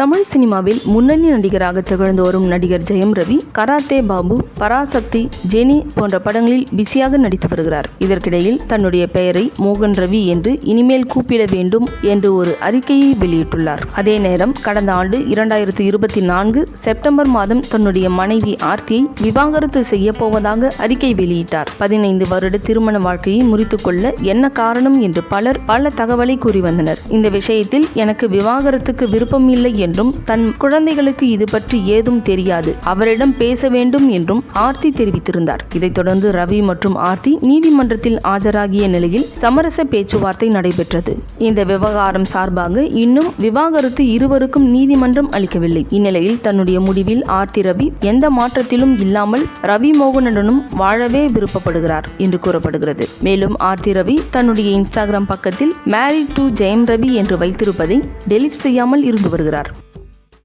தமிழ் சினிமாவில் முன்னணி நடிகராக திகழ்ந்து வரும் நடிகர் ஜெயம் ரவி கராத்தே பாபு பராசக்தி ஜெனி போன்ற படங்களில் பிஸியாக நடித்து வருகிறார். இதற்கிடையில் தன்னுடைய பெயரை மோகன் ரவி என்று இனிமேல் கூப்பிட வேண்டும் என்று ஒரு அறிக்கையை வெளியிட்டுள்ளார். அதே நேரம் கடந்த ஆண்டு இரண்டாயிரத்தி இருபத்தி நான்கு செப்டம்பர் மாதம் தன்னுடைய மனைவி ஆர்த்தியை விவாகரத்து செய்ய போவதாக அறிக்கை வெளியிட்டார். பதினைந்து வருட திருமண வாழ்க்கையை முறித்துக்கொள்ள என்ன காரணம் என்று பலர் பல தகவலை கூறி வந்தனர். இந்த விஷயத்தில் எனக்கு விவாகரத்துக்கு விருப்பம் இல்லை என்றும் தன் குழந்தைகளுக்கு இது பற்றி ஏதும் தெரியாது. அவரிடம் பேச வேண்டும் என்றும் ஆர்த்தி தெரிவித்திருந்தார். இதைத் தொடர்ந்து ரவி மற்றும் ஆர்த்தி நீதிமன்றத்தில் ஆஜராகிய நிலையில் சமரச பேச்சுவார்த்தை நடைபெற்றது. இந்த விவகாரம் சார்பாக இன்னும் விவாகரத்து இருவருக்கும் நீதிமன்றம் அளிக்கவில்லை. இந்நிலையில் தன்னுடைய முடிவில் ஆர்த்தி ரவி எந்த மாற்றத்திலும் இல்லாமல் ரவி மோகனுடனும் வாழவே விருப்பப்படுகிறார் என்று கூறப்படுகிறது. மேலும் ஆர்த்தி ரவி தன்னுடைய இன்ஸ்டாகிராம் பக்கத்தில் மேரி டு ஜெயம் ரவி என்று வைத்திருப்பதை டெலிட் செய்யாமல் இருந்து வருகிறார்.